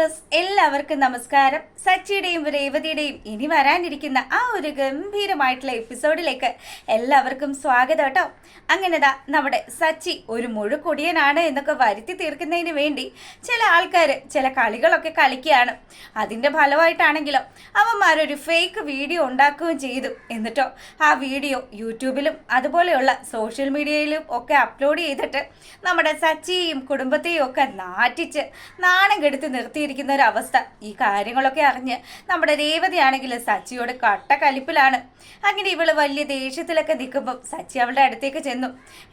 Viewers എല്ലാവർക്കും നമസ്കാരം. സച്ചിയുടെയും രേവതിയുടെയും ഇനി വരാനിരിക്കുന്ന ആ ഒരു ഗംഭീരമായിട്ടുള്ള എപ്പിസോഡിലേക്ക് എല്ലാവർക്കും സ്വാഗതം കേട്ടോ. അങ്ങനെതാ നമ്മുടെ സച്ചി ഒരു മുഴുക്കൊടിയനാണ് എന്നൊക്കെ വരുത്തി തീർക്കുന്നതിന് വേണ്ടി ചില ആൾക്കാർ ചില കളികളൊക്കെ കളിക്കുകയാണ്. അതിന്റെ ഫലമായിട്ടാണെങ്കിലോ അവന്മാരൊരു ഫേക്ക് വീഡിയോ ഉണ്ടാക്കുകയും ചെയ്തു. എന്നിട്ടോ ആ വീഡിയോ യൂട്യൂബിലും അതുപോലെയുള്ള സോഷ്യൽ മീഡിയയിലും ഒക്കെ അപ്ലോഡ് ചെയ്തിട്ട് നമ്മുടെ സച്ചിയെയും കുടുംബത്തെയും ഒക്കെ നാറ്റിച്ച് നാണം കെടുത്ത് നിർത്തിയിരിക്കുന്ന ഒരു അവസ്ഥ. ഈ കാര്യങ്ങളൊക്കെ അറിഞ്ഞ് നമ്മുടെ രേവതിയാണെങ്കിൽ സച്ചിയോട് കട്ട കലിപ്പിലാണ് അങ്ങനെ ഇവൾ വലിയ ദേഷ്യത്തിലൊക്കെ നിൽക്കുമ്പോൾ സച്ചി അവളുടെ അടുത്തേക്ക് ചെന്നു.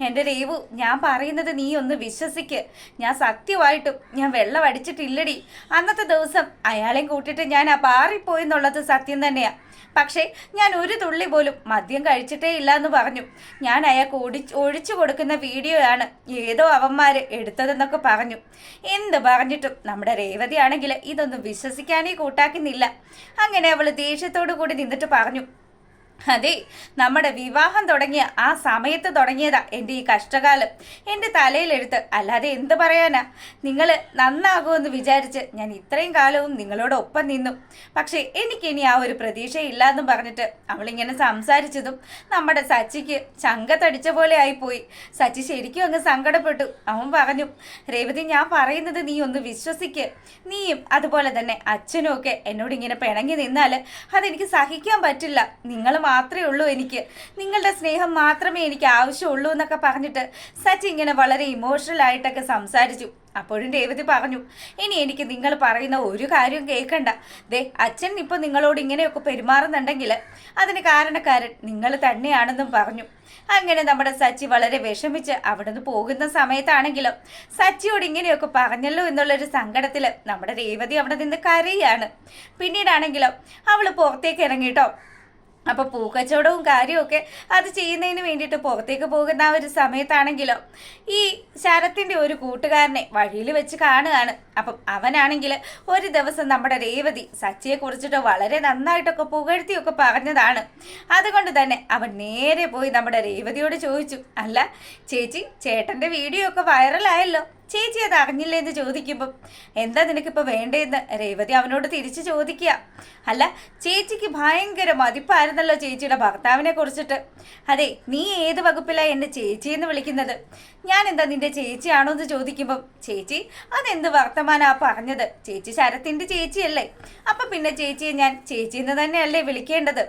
എന്റെ രേവു ഞാൻ പറയുന്നത് നീ ഒന്ന് വിശ്വസിക്ക്. ഞാൻ സത്യമായിട്ടും ഞാൻ വെള്ളം അടിച്ചിട്ടില്ലടി. അന്നത്തെ ദിവസം അയാളെയും കൂട്ടിയിട്ട് ഞാൻ ആ പാറിപ്പോയി എന്നുള്ളത് സത്യം തന്നെയാണ് പക്ഷേ ഞാൻ ഒരു തുള്ളി പോലും മദ്യം കഴിച്ചിട്ടേ ഇല്ല എന്ന് പറഞ്ഞു. ഞാൻ അയാൾക്ക് ഒടിച്ച് ഒഴിച്ചു കൊടുക്കുന്ന വീഡിയോയാണ് ഏതോ അവന്മാർ എടുത്തതെന്നൊക്കെ പറഞ്ഞു. എന്ത് പറഞ്ഞിട്ടും നമ്മുടെ രേവതി ആണെങ്കിൽ ഇതൊന്നും വിശ്വസിക്കാനേ കൂട്ടാക്കുന്നില്ല. അങ്ങനെ അവൾ ദേഷ്യത്തോടു കൂടി നിന്നിട്ട് പറഞ്ഞു അതെ നമ്മുടെ വിവാഹം തുടങ്ങിയ ആ സമയത്ത് തുടങ്ങിയതാ എന്റെ ഈ കഷ്ടകാലം. എന്റെ തലയിലെടുത്ത് അല്ലാതെ എന്ത് പറയാനാ? നിങ്ങൾ നന്നാകുമെന്ന് വിചാരിച്ച് ഞാൻ ഇത്രയും കാലവും നിങ്ങളോടൊപ്പം നിന്നു. പക്ഷേ എനിക്കിനി ആ ഒരു പ്രതീക്ഷയില്ലാന്നും പറഞ്ഞിട്ട് അവളിങ്ങനെ സംസാരിച്ചതും നമ്മുടെ സച്ചിക്ക് ചങ്കത്തടിച്ച പോലെ ആയിപ്പോയി. സച്ചി ശരിക്കും അങ്ങ് സങ്കടപ്പെട്ടു. അവൻ പറഞ്ഞു രേവതി ഞാൻ പറയുന്നത് നീ ഒന്ന് വിശ്വസിക്ക്. നീയും അതുപോലെ തന്നെ അച്ഛനും ഒക്കെ എന്നോട് ഇങ്ങനെ പിണങ്ങി നിന്നാൽ അതെനിക്ക് സഹിക്കാൻ പറ്റില്ല. നിങ്ങൾ മാത്രമേ ഉള്ളൂ എനിക്ക്. നിങ്ങളുടെ സ്നേഹം മാത്രമേ എനിക്ക് ആവശ്യമുള്ളൂ എന്നൊക്കെ പറഞ്ഞിട്ട് സച്ചി ഇങ്ങനെ വളരെ ഇമോഷണൽ ആയിട്ടൊക്കെ സംസാരിച്ചു. അപ്പോഴും രേവതി പറഞ്ഞു ഇനി എനിക്ക് നിങ്ങൾ പറയുന്ന ഒരു കാര്യവും കേൾക്കണ്ട. ദേ അച്ഛൻ ഇപ്പോൾ നിങ്ങളോട് ഇങ്ങനെയൊക്കെ പെരുമാറുന്നുണ്ടെങ്കിൽ അതിന് കാരണക്കാരൻ നിങ്ങൾ തന്നെയാണെന്നും പറഞ്ഞു. അങ്ങനെ നമ്മുടെ സച്ചി വളരെ വിഷമിച്ച് അവിടുന്ന് പോകുന്ന സമയത്താണെങ്കിലും സച്ചിയോട് ഇങ്ങനെയൊക്കെ പറഞ്ഞല്ലോ എന്നുള്ളൊരു സങ്കടത്തിൽ നമ്മുടെ രേവതി അവിടെ നിന്ന് കരയാണ്. പിന്നീടാണെങ്കിലും അവൾ പുറത്തേക്ക് ഇറങ്ങിട്ടോ. അപ്പോൾ പൂക്കച്ചവടവും കാര്യമൊക്കെ അത് ചെയ്യുന്നതിന് വേണ്ടിയിട്ട് പുറത്തേക്ക് പോകുന്ന ആ ഒരു സമയത്താണെങ്കിലോ ഈ ശരത്തിന്റെ ഒരു കൂട്ടുകാരനെ വഴിയിൽ വെച്ച് കാണുകയാണ്. അപ്പം അവനാണെങ്കിൽ ഒരു ദിവസം നമ്മുടെ രേവതി സച്ചിയെ കുറിച്ചിട്ട് വളരെ നന്നായിട്ടൊക്കെ പുകഴ്ത്തിയൊക്കെ പറഞ്ഞതാണ്. അതുകൊണ്ട് തന്നെ അവൻ നേരെ പോയി നമ്മുടെ രേവതിയോട് ചോദിച്ചു അല്ല ചേച്ചി ചേട്ടന്റെ വീഡിയോ ഒക്കെ വൈറലായല്ലോ ചേച്ചി അത് അറിഞ്ഞില്ലേ എന്ന് ചോദിക്കുമ്പം എന്താ നിനക്കിപ്പോൾ വേണ്ടതെന്ന് രേവതി അവനോട് തിരിച്ചു ചോദിക്കുക. അല്ല ചേച്ചിക്ക് ഭയങ്കര മതിപ്പായിരുന്നല്ലോ ചേച്ചിയുടെ ഭർത്താവിനെ കുറിച്ചിട്ട്. അതെ നീ ഏത് വകുപ്പിലാണ് എന്റെ ചേച്ചി എന്ന് വിളിക്കുന്നത്? ഞാൻ എന്താ നിന്റെ ചേച്ചിയാണോ എന്ന് ചോദിക്കുമ്പം ചേച്ചി അതെന്ത് വർത്തമാനാ പറഞ്ഞത്? ചേച്ചി ശരത്തിന്റെ ചേച്ചിയല്ലേ. അപ്പൊ പിന്നെ ചേച്ചിയെ ഞാൻ ചേച്ചി എന്ന് തന്നെയല്ലേ വിളിക്കേണ്ടത്?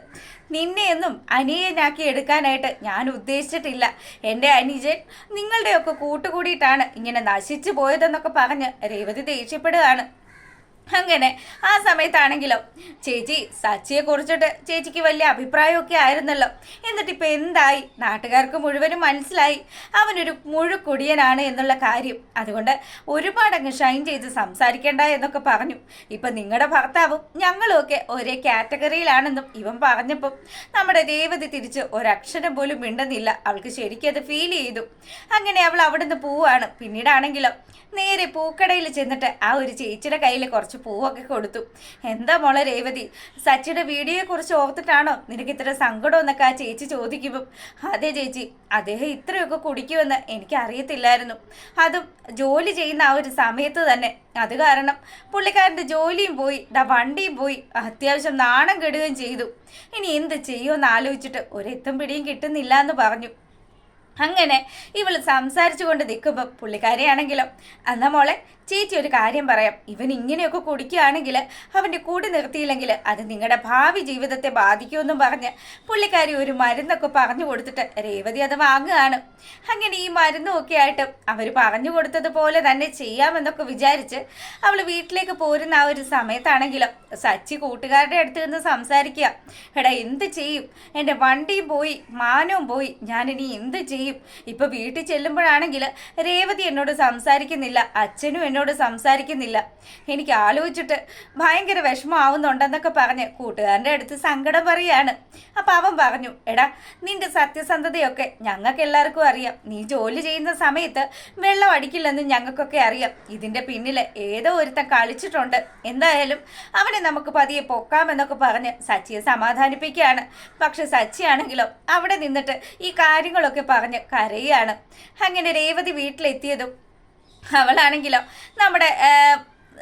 നിന്നെയൊന്നും അനിയനാക്കി എടുക്കാനായിട്ട് ഞാൻ ഉദ്ദേശിച്ചിട്ടില്ല. എന്റെ അനിജൻ നിങ്ങളുടെയൊക്കെ കൂട്ടുകൂടിയിട്ടാണ് ഇങ്ങനെ നശിച്ചു പോയതെന്നൊക്കെ പറഞ്ഞ് രേവതി ദേഷ്യപ്പെടുകയാണ്. അങ്ങനെ ആ സമയത്താണെങ്കിലോ ചേച്ചി സച്ചിയെ കുറിച്ചിട്ട് ചേച്ചിക്ക് വലിയ അഭിപ്രായമൊക്കെ ആയിരുന്നല്ലോ. എന്നിട്ട് ഇപ്പം എന്തായി? നാട്ടുകാർക്ക് മുഴുവനും മനസ്സിലായി. അവനൊരു മുഴുക്കുടിയനാണ് എന്നുള്ള കാര്യം. അതുകൊണ്ട് ഒരുപാട് അങ്ങ് ഷൈൻ ചെയ്ത് സംസാരിക്കേണ്ട എന്നൊക്കെ പറഞ്ഞു. ഇപ്പം നിങ്ങളുടെ ഭർത്താവും ഞങ്ങളും ഒക്കെ ഒരേ കാറ്റഗറിയിലാണെന്നും ഇവൻ പറഞ്ഞപ്പം നമ്മുടെ രേവതി തിരിച്ച് ഒരക്ഷരം പോലും മിണ്ടുന്നില്ല. അവൾക്ക് ശരിക്കും അത് ഫീൽ ചെയ്തു. അങ്ങനെ അവൾ അവിടുന്ന് പോവാണ്. പിന്നീടാണെങ്കിലോ നേരെ പൂക്കടയിൽ ചെന്നിട്ട് ആ ഒരു ചേച്ചിയുടെ കയ്യിൽ കുറച്ച് പൂവൊക്കെ കൊടുത്തു. എന്താ മോളെ രേവതി? സച്ചിയുടെ വീഡിയോയെ കുറിച്ച് ഓർത്തിട്ടാണോ നിനക്ക് ഇത്ര സങ്കടം എന്നൊക്കെ ആ ചേച്ചി ചോദിക്കുമ്പം? അതെ ചേച്ചി അദ്ദേഹം ഇത്രയൊക്കെ കുടിക്കുമെന്ന് എനിക്ക് അറിയത്തില്ലായിരുന്നു അതും ജോലി ചെയ്യുന്ന ആ ഒരു സമയത്ത് തന്നെ. അത് കാരണം പുള്ളിക്കാരന്റെ ജോലിയും പോയി ദാ വണ്ടിയും പോയി അത്യാവശ്യം നാണം കെടുകയും ചെയ്തു. ഇനി എന്ത് ചെയ്യുമെന്ന് ആലോചിച്ചിട്ട് ഒരെത്തും പിടിയും കിട്ടുന്നില്ല എന്ന് പറഞ്ഞു. അങ്ങനെ ഇവൾ സംസാരിച്ചു കൊണ്ട് നിൽക്കുമ്പോൾ പുള്ളിക്കാരിയാണെങ്കിലോ എന്നാ മോളെ ചേച്ചി ഒരു കാര്യം പറയാം. ഇവൻ ഇങ്ങനെയൊക്കെ കുടിക്കുകയാണെങ്കിൽ അവന്റെ കൂടി നിർത്തിയില്ലെങ്കിൽ അത് നിങ്ങളുടെ ഭാവി ജീവിതത്തെ ബാധിക്കുമെന്നും പറഞ്ഞ് പുള്ളിക്കാരി ഒരു മരുന്നൊക്കെ പറഞ്ഞു കൊടുത്തിട്ട് രേവതി അത് വാങ്ങുകയാണ്. അങ്ങനെ ഈ മരുന്നും ഒക്കെ ആയിട്ട് അവർ പറഞ്ഞു കൊടുത്തതുപോലെ തന്നെ ചെയ്യാമെന്നൊക്കെ വിചാരിച്ച് അവൾ വീട്ടിലേക്ക് പോരുന്ന ആ ഒരു സമയത്താണെങ്കിലും സച്ചി കൂട്ടുകാരുടെ അടുത്ത് നിന്ന് സംസാരിക്കുക. എടാ എന്ത് ചെയ്യും? എന്റെ വണ്ടിയും പോയി മാനവും പോയി. ഞാനിനി എന്ത് ചെയ്യും? ഇപ്പോൾ വീട്ടിൽ ചെല്ലുമ്പോഴാണെങ്കിൽ രേവതി എന്നോട് സംസാരിക്കുന്നില്ല. അച്ഛനും എന്നോട് സംസാരിക്കുന്നില്ല. എനിക്ക് ആലോചിച്ചിട്ട് ഭയങ്കര വിഷമമാവുന്നുണ്ടെന്നൊക്കെ പറഞ്ഞ് കൂട്ടുകാരന്റെ അടുത്ത് സങ്കടം പറയാണ്. അപ്പം അവൻ പറഞ്ഞു എടാ നിന്റെ സത്യസന്ധതയൊക്കെ ഞങ്ങൾക്ക് എല്ലാവർക്കും അറിയാം. നീ ജോലി ചെയ്യുന്ന സമയത്ത് വെള്ളം അടിക്കില്ലെന്ന് ഞങ്ങൾക്കൊക്കെ അറിയാം. ഇതിന്റെ പിന്നിൽ ഏതോ ഒരുത്തൻ കളിച്ചിട്ടുണ്ട്. എന്തായാലും അവനെ നമുക്ക് പതിയെ പൊക്കാമെന്നൊക്കെ പറഞ്ഞ് സച്ചിയെ സമാധാനിപ്പിക്കുകയാണ്. പക്ഷെ സച്ചിയാണെങ്കിലോ അവിടെ നിന്നിട്ട് ഈ കാര്യങ്ങളൊക്കെ പറഞ്ഞ് കരയുകയാണ് അങ്ങനെ രേവതി വീട്ടിലെത്തിയതും അവളാണെങ്കിലോ? നമ്മുടെ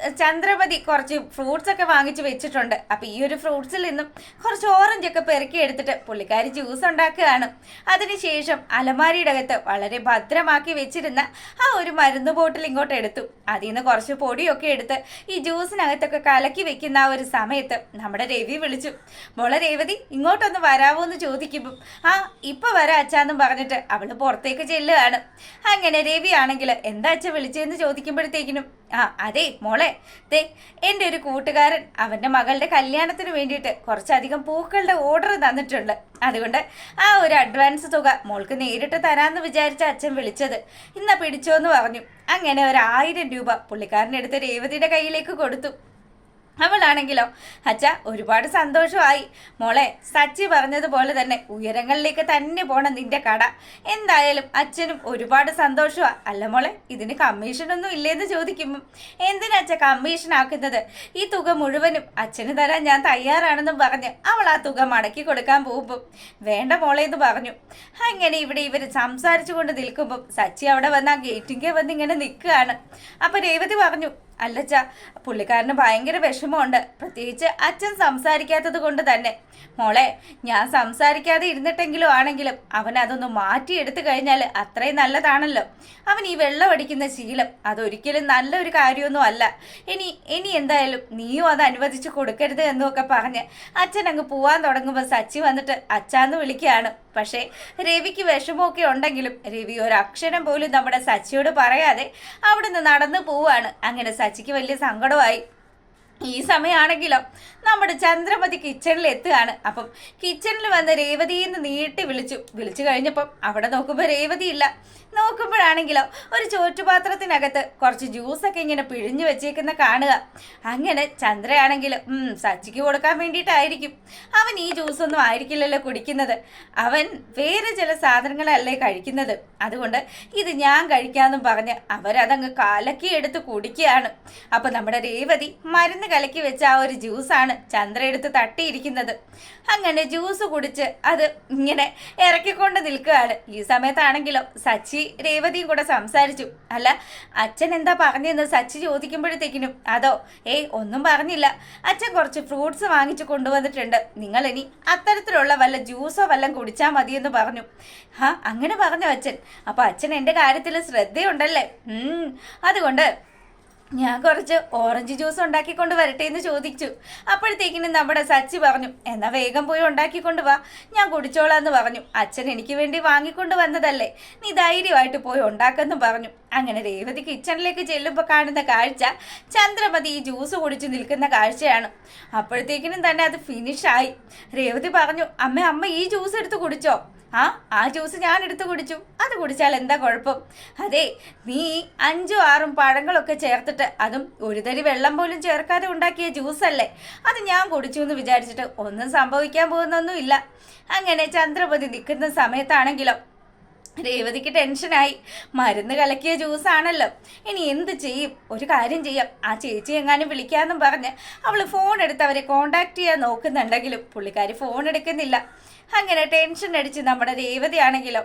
ആ, ചന്ദ്രമതി കുറച്ച് ഫ്രൂട്ട്സ് ഒക്കെ വാങ്ങിച്ചു വെച്ചിട്ടുണ്ട്. അപ്പോൾ ഈ ഒരു ഫ്രൂട്ട്സിൽ നിന്നും കുറച്ച് ഓറഞ്ച് ഒക്കെ പെറുക്കി എടുത്തിട്ട് പുള്ളിക്കാരി ജ്യൂസ് ഉണ്ടാക്കുകയാണ്. അതിനുശേഷം അലമാരിയുടെ അകത്ത് വളരെ ഭദ്രമാക്കി വെച്ചിരുന്ന ആ ഒരു മരുന്ന് ബോട്ടിൽ ഇങ്ങോട്ട് എടുത്തു. അതിൽ നിന്ന് കുറച്ച് പൊടിയൊക്കെ എടുത്ത് ഈ ജ്യൂസിനകത്തൊക്കെ കലക്കി വെക്കുന്ന ആ ഒരു സമയത്ത് നമ്മുടെ രവി വിളിച്ചു. മോളെ രേവതി ഇങ്ങോട്ടൊന്ന് വരാവോ എന്ന് ചോദിക്കുമ്പോൾ ആ ഇപ്പൊ വരാ അച്ഛാന്നും പറഞ്ഞിട്ട് അവൾ പുറത്തേക്ക് ചെല്ലുകയാണ്. അങ്ങനെ രവി ആണെങ്കിൽ എന്താ അച്ഛ വിളിച്ചതെന്ന് ചോദിക്കുമ്പോഴത്തേക്കിനും ആ അതെ മോളെ. ദേ എന്റെ ഒരു കൂട്ടുകാരൻ അവന്റെ മകളുടെ കല്യാണത്തിന് വേണ്ടിയിട്ട് കുറച്ചധികം പൂക്കളുടെ ഓർഡർ തന്നിട്ടുണ്ട്. അതുകൊണ്ട് ആ ഒരു അഡ്വാൻസ് തുക മോൾക്ക് നേരിട്ട് തരാമെന്ന് വിചാരിച്ച അച്ഛൻ വിളിച്ചത്. ഇന്നാ പിടിച്ചോ എന്ന് പറഞ്ഞു. അങ്ങനെ ഒരു ആയിരം രൂപ പുള്ളിക്കാരനെടുത്ത് രേവതിയുടെ കയ്യിലേക്ക് കൊടുത്തു. അവളാണെങ്കിലോ? അച്ഛ ഒരുപാട് സന്തോഷമായി. മോളെ സച്ചി പറഞ്ഞതുപോലെ തന്നെ ഉയരങ്ങളിലേക്ക് തന്നെ പോണം നിന്റെ കട. എന്തായാലും അച്ഛനും ഒരുപാട് സന്തോഷമാണ് അല്ല മോളെ ഇതിന് കമ്മീഷനൊന്നും ഇല്ലേന്ന് ചോദിക്കുമ്പം എന്തിനാ അച്ഛ കമ്മീഷൻ ആക്കുന്നത്? ഈ തുക മുഴുവനും അച്ഛന് തരാൻ ഞാൻ തയ്യാറാണെന്നും പറഞ്ഞ് അവൾ ആ തുക മടക്കി കൊടുക്കാൻ പോകുമ്പോൾ വേണ്ട മോളെ എന്ന് പറഞ്ഞു. അങ്ങനെ ഇവിടെ ഇവർ സംസാരിച്ചു കൊണ്ട് നിൽക്കുമ്പോൾ സച്ചി അവിടെ വന്ന് ആ ഗേറ്റിങ്കെ വന്ന് ഇങ്ങനെ നിൽക്കുകയാണ്. അപ്പോൾ രേവതി പറഞ്ഞു അല്ലച്ച പുള്ളിക്കാരന് ഭയങ്കര വിഷമമുണ്ട്. പ്രത്യേകിച്ച് അച്ഛൻ സംസാരിക്കാത്തത് കൊണ്ട് തന്നെ. മോളെ ഞാൻ സംസാരിക്കാതെ ഇരുന്നിട്ടെങ്കിലും ആണെങ്കിലും അവൻ അതൊന്ന് മാറ്റിയെടുത്തു കഴിഞ്ഞാൽ അത്രയും നല്ലതാണല്ലോ. അവൻ ഈ വെള്ളം അടിക്കുന്ന ശീലം അതൊരിക്കലും നല്ലൊരു കാര്യമൊന്നും അല്ല. ഇനി ഇനി എന്തായാലും നീയും അത് അനുവദിച്ചു കൊടുക്കരുത് എന്നൊക്കെ പറഞ്ഞ് അച്ഛൻ അങ്ങ് പോവാൻ തുടങ്ങുമ്പോൾ സച്ചി വന്നിട്ട് അച്ഛാന്ന് വിളിക്കുകയാണ്. പക്ഷേ രവിക്ക് വിഷമമൊക്കെ ഉണ്ടെങ്കിലും രവി ഒരു അക്ഷരം പോലും നമ്മുടെ സച്ചിയോട് പറയാതെ അവിടുന്ന് നടന്നു പോവാണ്. അങ്ങനെ സച്ചിക്ക് വലിയ സങ്കടമായി. ഈ സമയമാണെങ്കിലോ നമ്മുടെ ചന്ദ്രമതി കിച്ചണിൽ എത്തുകയാണ് അപ്പം കിച്ചണിൽ വന്ന് രേവതിന്ന് നീട്ടി വിളിച്ചു. വിളിച്ചു കഴിഞ്ഞപ്പം അവിടെ നോക്കുമ്പോൾ രേവതി ഇല്ല നോക്കുമ്പോഴാണെങ്കിലോ ഒരു ചോറ്റുപാത്രത്തിനകത്ത് കുറച്ച് ജ്യൂസൊക്കെ ഇങ്ങനെ പിഴിഞ്ഞു വെച്ചേക്കുന്ന കാണുക. അങ്ങനെ ചന്ദ്രയാണെങ്കിലും ഉം, സച്ചിക്ക് കൊടുക്കാൻ വേണ്ടിയിട്ടായിരിക്കും. അവൻ ഈ ജ്യൂസൊന്നും ആയിരിക്കില്ലല്ലോ കുടിക്കുന്നത്. അവൻ വേറെ ചില സാധനങ്ങളല്ലേ കഴിക്കുന്നത്. അതുകൊണ്ട് ഇത് ഞാൻ കഴിക്കാമെന്നും പറഞ്ഞ് അവരതങ്ങ് കലക്കി എടുത്ത് കുടിക്കുകയാണ്. അപ്പം നമ്മുടെ രേവതി മരുന്ന് കലക്കി വെച്ച ആ ഒരു ജ്യൂസാണ് ചന്ദ്ര എടുത്ത് തട്ടിയിരിക്കുന്നത്. അങ്ങനെ ജ്യൂസ് കുടിച്ച് അത് ഇങ്ങനെ ഇറക്കിക്കൊണ്ട് നിൽക്കുകയാണ്. ഈ സമയത്താണെങ്കിലോ സച്ചി രേവതിയും കൂടെ സംസാരിച്ചു. അല്ല അച്ഛൻ എന്താ പറഞ്ഞതെന്ന് സച്ചി ചോദിക്കുമ്പോഴത്തേക്കിനും അതോ ഏയ് ഒന്നും പറഞ്ഞില്ല. അച്ഛൻ കുറച്ച് ഫ്രൂട്ട്സ് വാങ്ങിച്ചു കൊണ്ടുവന്നിട്ടുണ്ട്. നിങ്ങൾ ഇനി അത്തരത്തിലുള്ള വല്ല ജ്യൂസോ വല്ലതും കുടിച്ചാൽ മതിയെന്ന് പറഞ്ഞു. ഹാ അങ്ങനെ പറഞ്ഞു അച്ഛൻ. അപ്പൊ അച്ഛൻ എന്റെ കാര്യത്തിൽ ശ്രദ്ധയുണ്ടല്ലേ? അതുകൊണ്ട് ഞാൻ കുറച്ച് ഓറഞ്ച് ജ്യൂസ് ഉണ്ടാക്കിക്കൊണ്ട് വരട്ടെ എന്ന് ചോദിച്ചു. അപ്പോഴത്തേക്കിനും നമ്മുടെ സച്ചി പറഞ്ഞു എന്നാ വേഗം പോയി ഉണ്ടാക്കിക്കൊണ്ട് വാ. ഞാൻ കുടിച്ചോളാം എന്ന് പറഞ്ഞു. അച്ഛൻ എനിക്ക് വേണ്ടി വാങ്ങിക്കൊണ്ട് വന്നതല്ലേ. നീ ധൈര്യമായിട്ട് പോയി ഉണ്ടാക്കെന്ന് പറഞ്ഞു. അങ്ങനെ രേവതി കിച്ചണിലേക്ക് ചെല്ലുമ്പോൾ കാണുന്ന കാഴ്ച ചന്ദ്രമതി ഈ ജ്യൂസ് കുടിച്ച് നിൽക്കുന്ന കാഴ്ചയാണ്. അപ്പോഴത്തേക്കിനും തന്നെ അത് ഫിനിഷായി രേവതി പറഞ്ഞു അമ്മ അമ്മ ഈ ജ്യൂസ് എടുത്ത് കുടിച്ചോ. ആ ആ ജ്യൂസ് ഞാൻ എടുത്ത് കുടിച്ചു. അത് കുടിച്ചാൽ എന്താ കുഴപ്പം? അതെ നീ അഞ്ചും ആറും പഴങ്ങളൊക്കെ ചേർത്തിട്ട് അതും ഒരു തരി വെള്ളം പോലും ചേർക്കാതെ ഉണ്ടാക്കിയ ജ്യൂസല്ലേ അത് ഞാൻ കുടിച്ചു എന്ന് വിചാരിച്ചിട്ട് ഒന്നും സംഭവിക്കാൻ പോകുന്നൊന്നുമില്ല. അങ്ങനെ ചന്ദ്രപതി നിൽക്കുന്ന സമയത്താണെങ്കിലോ രേവതിക്ക് ടെൻഷനായി. മരുന്ന് കലക്കിയ ജ്യൂസാണല്ലോ ഇനി എന്ത് ചെയ്യും? ഒരു കാര്യം ചെയ്യാം. ആ ചേച്ചി എങ്ങാനും വിളിക്കാമെന്നും പറഞ്ഞ് അവൾ ഫോൺ എടുത്ത് അവരെ കോണ്ടാക്ട് ചെയ്യാൻ നോക്കുന്നുണ്ടെങ്കിലും പുള്ളിക്കാരി ഫോൺ എടുക്കുന്നില്ല. അങ്ങനെ ടെൻഷൻ അടിച്ച് നമ്മുടെ രേവതിയാണെങ്കിലോ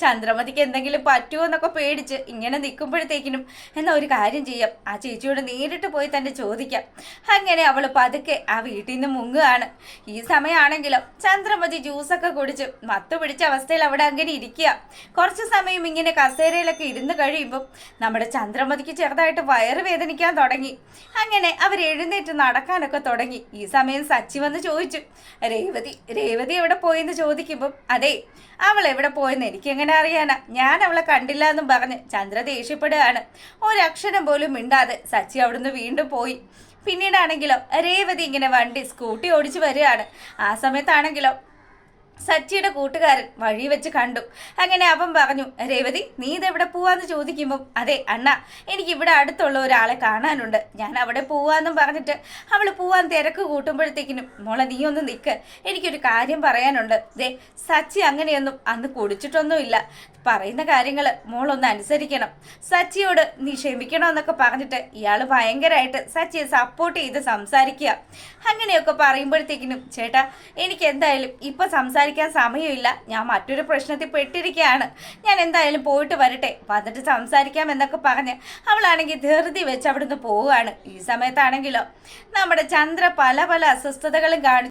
ചന്ദ്രമതിക്ക് എന്തെങ്കിലും പറ്റുമോ എന്നൊക്കെ പേടിച്ച് ഇങ്ങനെ നിൽക്കുമ്പോഴത്തേക്കിനും എന്നാൽ ഒരു കാര്യം ചെയ്യാം. ആ ചേച്ചിയോട് നേരിട്ട് പോയി തന്നെ ചോദിക്കാം. അങ്ങനെ അവൾ പതുക്കെ ആ വീട്ടിൽ നിന്ന് മുങ്ങുകയാണ്. ഈ സമയമാണെങ്കിലോ ചന്ദ്രമതി ജ്യൂസൊക്കെ കുടിച്ച് മത്തു പിടിച്ച അവസ്ഥയിൽ അവിടെ അങ്ങനെ ഇരിക്കുക. കുറച്ച് സമയം ഇങ്ങനെ കസേരയിലൊക്കെ ഇരുന്ന് കഴിയുമ്പോൾ നമ്മുടെ ചന്ദ്രമതിക്ക് ചെറുതായിട്ട് വയറ് വേദനിക്കാൻ തുടങ്ങി. അങ്ങനെ അവർ എഴുന്നേറ്റ് നടക്കാനൊക്കെ തുടങ്ങി. ഈ സമയം സച്ചി വന്ന് ചോദിച്ചു രേവതി രേവതി എവിടെ പോയെന്ന് ചോദിക്കുമ്പോൾ അതെ അവൾ എവിടെ പോയെന്ന് എനിക്ക് എങ്ങനെ അറിയാനാ? ഞാൻ അവളെ കണ്ടില്ല എന്നും പറഞ്ഞ് ചന്ദ്ര ദേഷ്യപ്പെടുകയാണ്. ഒരക്ഷരം പോലും മിണ്ടാതെ സച്ചി അവിടുന്ന് വീണ്ടും പോയി. പിന്നീടാണെങ്കിലോ രേവതി ഇങ്ങനെ വണ്ടി സ്കൂട്ടി ഓടിച്ചു വരികയാണ്. ആ സമയത്താണെങ്കിലോ സച്ചിയുടെ കൂട്ടുകാരൻ വഴി വെച്ച് കണ്ടു. അങ്ങനെ അവൻ പറഞ്ഞു രേവതി നീ ഇതെവിടെ പോവാന്ന് ചോദിക്കുമ്പോൾ അതെ അണ്ണ എനിക്ക് ഇവിടെ അടുത്തുള്ള ഒരാളെ കാണാനുണ്ട്. ഞാൻ അവിടെ പോവാന്നും പറഞ്ഞിട്ട് അവൾ പോവാൻ തിരക്ക് കൂട്ടുമ്പോഴത്തേക്കിനും മോളെ നീ ഒന്ന് നിൽക്ക് എനിക്കൊരു കാര്യം പറയാനുണ്ട്. ദേ സച്ചി അങ്ങനെയൊന്നും അന്ന് കുടിച്ചിട്ടൊന്നുമില്ല. പറയുന്ന കാര്യങ്ങൾ മോളൊന്ന് അനുസരിക്കണം. സച്ചിയോട് നീ ക്ഷമിക്കണമെന്നൊക്കെ പറഞ്ഞിട്ട് ഇയാൾ ഭയങ്കരമായിട്ട് സച്ചിയെ സപ്പോർട്ട് ചെയ്ത് സംസാരിക്കുക. അങ്ങനെയൊക്കെ പറയുമ്പോഴത്തേക്കിനും ചേട്ടാ എനിക്ക് എന്തായാലും ഇപ്പം സംസാരിക്കാൻ സമയമില്ല. ഞാൻ മറ്റൊരു പ്രശ്നത്തിൽ പെട്ടിരിക്കുകയാണ് ഞാൻ എന്തായാലും പോയിട്ട് വരട്ടെ. വന്നിട്ട് സംസാരിക്കാം എന്നൊക്കെ പറഞ്ഞ് അവളാണെങ്കിൽ ധൃതി വെച്ച് അവിടുന്ന് പോവുകയാണ്. ഈ സമയത്താണെങ്കിലോ? നമ്മുടെ ചന്ദ്ര പല പല അസ്വസ്ഥതകളും കാണി